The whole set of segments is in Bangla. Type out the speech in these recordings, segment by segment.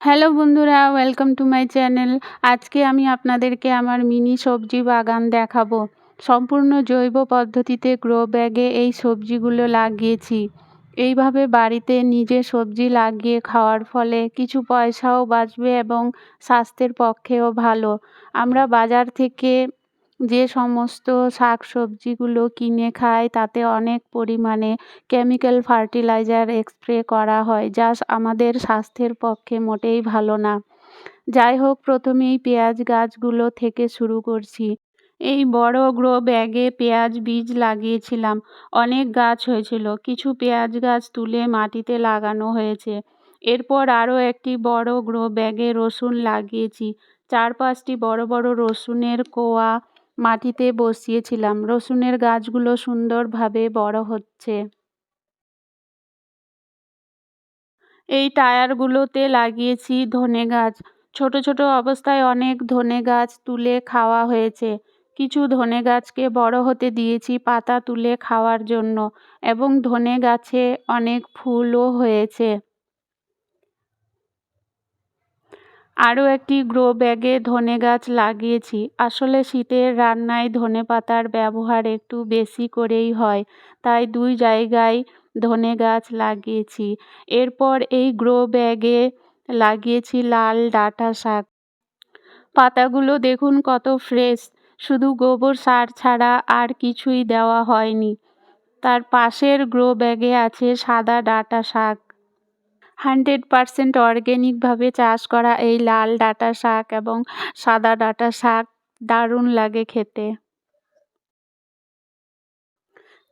হ্যালো বন্ধুরা ওয়েলকাম টু মাই চ্যানেল আজকে আমি আপনাদেরকে আমার মিনি সবজি বাগান দেখাবো। সম্পূর্ণ জৈব পদ্ধতিতে গ্রো ব্যাগে এই সবজিগুলো লাগিয়েছি। এইভাবে বাড়িতে নিজে সবজি লাগিয়ে খাওয়ার ফলে কিছু পয়সাও বাঁচবে এবং স্বাস্থ্যের পক্ষেও ভালো। আমরা বাজার থেকে যে সমস্ত শাক সবজিগুলো কিনে খাই তাতে অনেক পরিমাণে কেমিক্যাল ফার্টিলাইজার স্প্রে করা হয়, যা আমাদের স্বাস্থ্যের পক্ষে মোটেই ভালো না। যাই হোক, প্রথমেই পেঁয়াজ গাছগুলো থেকে শুরু করছি। এই বড় গ্রো ব্যাগে পেঁয়াজ বীজ লাগিয়েছিলাম। অনেক গাছ হয়েছিল। কিছু পেঁয়াজ গাছ তুলে মাটিতে লাগানো হয়েছে। এরপর আরও একটি বড় গ্রো ব্যাগে রসুন লাগিয়েছি। চার পাঁচটি বড় বড় রসুনের কোয়া মাটিতে বসিয়েছিলাম। রসুনের গাছগুলো সুন্দরভাবে বড় হচ্ছে। এই টায়ারগুলোতে লাগিয়েছি ধনে গাছ। ছোট ছোট অবস্থায় অনেক ধনে গাছ তুলে খাওয়া হয়েছে। কিছু ধনে গাছকে বড় হতে দিয়েছি পাতা তুলে খাওয়ার জন্য এবং ধনে গাছে অনেক ফুলও হয়েছে। আরও একটি গ্রো ব্যাগে ধনে গাছ লাগিয়েছি। আসলে শীতের রান্নায় ধনে পাতার ব্যবহার একটু বেশি করেই হয়, তাই দুই জায়গায় ধনে গাছ লাগিয়েছি। এরপর এই গ্রো ব্যাগে লাগিয়েছি লাল ডাঁটা শাক। পাতাগুলো দেখুন কত ফ্রেশ, শুধু গোবর সার ছাড়া আর কিছুই দেওয়া হয়নি। তার পাশের গ্রো ব্যাগে আছে সাদা ডাঁটা শাক। হান্ড্রেড পারসেন্ট অর্গ্যানিকভাবে চাষ করা এই লাল ডাঁটা শাক এবং সাদা ডাঁটা শাক দারুণ লাগে খেতে।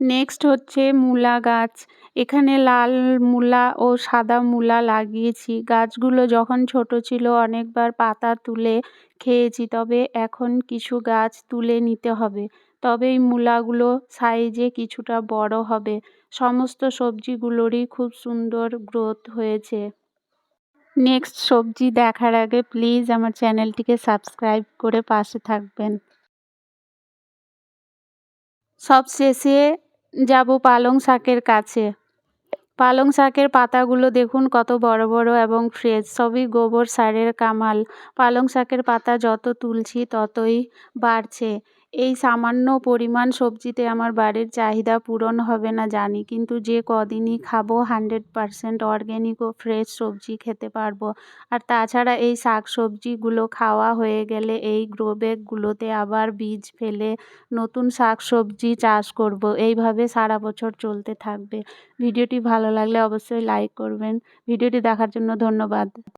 নেক্সট হচ্ছে মূলা গাছ। এখানে লাল মূলা ও সাদা মূলা লাগিয়েছি। গাছগুলো যখন ছোট ছিল অনেকবার পাতা তুলে খেয়েছি, তবে এখন কিছু গাছ তুলে নিতে হবে। তবেই মূলাগুলো সাইজে কিছুটা বড় হবে। সমস্ত সবজিগুলোরই খুব সুন্দর গ্রোথ হয়েছে। নেক্সট সবজি দেখার আগে প্লিজ আমার চ্যানেলটিকে সাবস্ক্রাইব করে পাশে থাকবেন। সব শেষে যাব পালং শাকের কাছে। পালং শাকের পাতাগুলো দেখুন কত বড় বড় এবং ফ্রেশ, সবই গোবর সারের কামাল। পালং শাকের পাতা যত তুলছি ততই বাড়ছে। এই সামান্য পরিমাণ সবজিতে আমার বাড়ির চাহিদা পূরণ হবে না জানি, কিন্তু যে কদিনই খাব হান্ড্রেড পারসেন্ট অর্গ্যানিক ও ফ্রেশ সবজি খেতে পারব। আর তাছাড়া এই শাক সবজিগুলো খাওয়া হয়ে গেলে এই গ্রো ব্যাগগুলোতে আবার বীজ ফেলে নতুন শাক সবজি চাষ করব, এইভাবে সারা বছর চলতে থাকবে। ভিডিওটি ভালো লাগলে অবশ্যই লাইক করবেন। ভিডিওটি দেখার জন্য ধন্যবাদ।